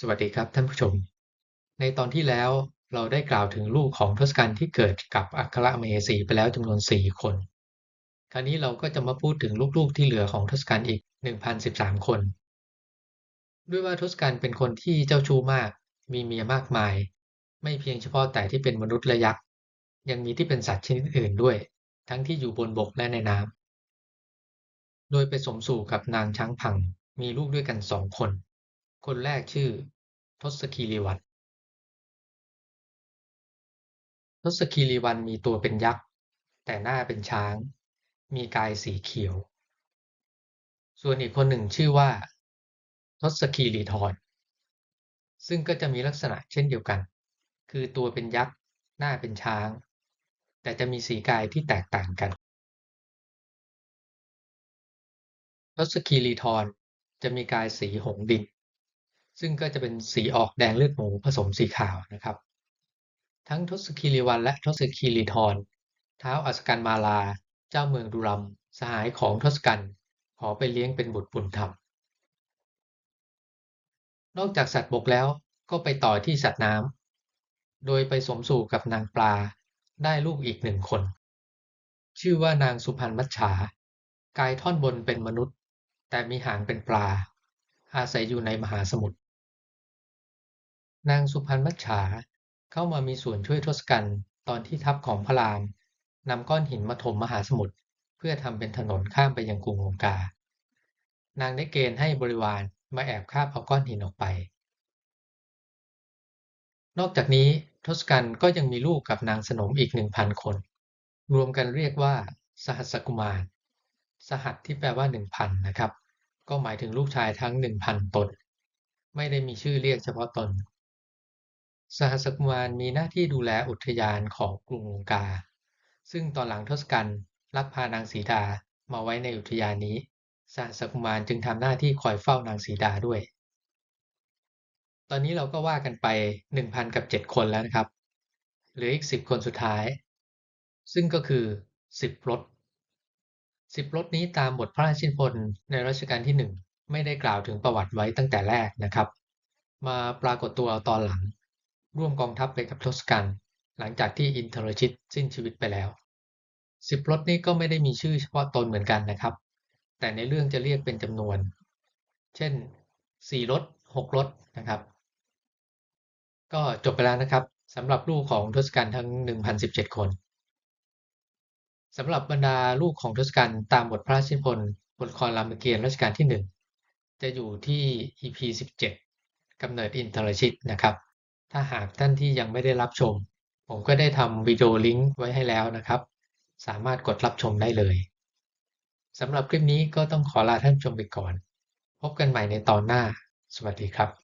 สวัสดีครับท่านผู้ชม ในตอนที่แล้วเราได้กล่าวถึงลูกของทศกัณฐ์ที่เกิดกับอัครมเหสีไปแล้วจำนวน 4 คน คราวนี้เราก็จะมาพูดถึงลูกๆที่เหลือของทศกัณฐ์อีก 1,013 คน ด้วยว่าทศกัณฐ์เป็นคนที่เจ้าชู้มาก มีเมียมากมาย ไม่เพียงเฉพาะแต่ที่เป็นมนุษย์และยักษ์ ยังมีที่เป็นสัตว์ชนิดอื่นด้วย ทั้งที่อยู่บนบกและในน้ำโดยไปสมสู่กับนางช้างพัง มีลูกด้วยกันสองคน คนแรกชื่อ ทศคีรีวันทศคีรีวันมีตัวเป็นยักษ์ แต่หน้าเป็นช้าง มีกายสีเขียว ส่วนอีกคนหนึ่งชื่อว่า ทศคีรีธรซึ่งก็จะมีลักษณะเช่นเดียวกัน คือตัวเป็นยักษ์ หน้าเป็นช้าง แต่จะมีสีกายที่แตกต่างกันทศคีรีธรจะมีกายสีหงดิน ซึ่งก็จะเป็นสีออกแดงเลือดหมูผสมสีขาวนะครับ ทั้งทศคีรีวันและทศคีรีธรท้าอัศกันมาลา เจ้าเมืองดุรัมสหายของทศกัณฐ์ขอไปเลี้ยงเป็นบุตรบุญธรรม นอกจากสัตว์บกแล้วก็ไปต่อที่สัตว์น้ำโดยไปสมสู่กับนางปลาได้ลูกอีกหนึ่งคน ชื่อว่านางสุพรรณมัจฉากายท่อนบนเป็นมนุษย์ แต่มีหางเป็นปลา อาศัยอยู่ในมหาสมุทร นางสุพรรณมัจฉาเข้ามามีส่วนช่วยทศกัณฐ์ตอนที่ทัพของพระรามนำก้อนหินมาถมมหาสมุทรเพื่อทำเป็นถนนข้ามไปยังกรุงลงกา นางได้เกณฑ์ให้บริวารมาแอบคาบเอาก้อนหินออกไป นอกจากนี้ทศกัณฐ์ก็ยังมีลูกกับนางสนมอีกหนึ่งพันคน รวมกันเรียกว่า สหัสกุมาร สหัสที่แปลว่าหนึ่งพันนะครับ ก็หมายถึงลูกชายทั้งหนึ่งพันตน ไม่ได้มีชื่อเรียกเฉพาะตน สหัสกุมารมีหน้าที่ดูแลอุทยานของกรุงลงกา ซึ่งตอนหลังทศกัณฐ์ลักพานางสีดามาไว้ในอุทยานนี้สหัสกุมารจึงทำหน้าที่คอยเฝ้านางสีดาด้วย ตอนนี้เราก็ว่ากันไปหนึ่งพันกับเจ็ดคนแล้วนะครับ เหลืออีกสิบคนสุดท้าย ซึ่งก็คือสิบรถสิบรถนี้ตามบทพระราชินธ์ในรัชกาลที่หนึ่งไม่ได้กล่าวถึงประวัติไว้ตั้งแต่แรกนะครับ มาปรากฏตัวตอนหลัง ร่วมกองทัพไปกับทศกัณฐ์หลังจากที่อินทรชิตสิ้นชีวิตไปแล้วสิบรถนี้ก็ไม่ได้มีชื่อเฉพาะตนเหมือนกันนะครับ แต่ในเรื่องจะเรียกเป็นจำนวน เช่นสี่รถหกรถนะครับ ก็จบไปแล้วนะครับสำหรับลูกของทศกัณฐ์ทั้ง 1,017 คนสำหรับบรรดาลูกของทศกัณฐ์ตามบทพระราชนิพนธ์บทครรามเกียรติรัชกาลที่ 1 จะอยู่ที่ EP 17กำเนิดอินทรชิตนะครับ ถ้าหากท่านที่ยังไม่ได้รับชม ผมก็ได้ทำวิดีโอลิงก์ไว้ให้แล้วนะครับ สามารถกดรับชมได้เลยสำหรับคลิปนี้ก็ต้องขอลาท่านชมไปก่อน พบกันใหม่ในตอนหน้า สวัสดีครับ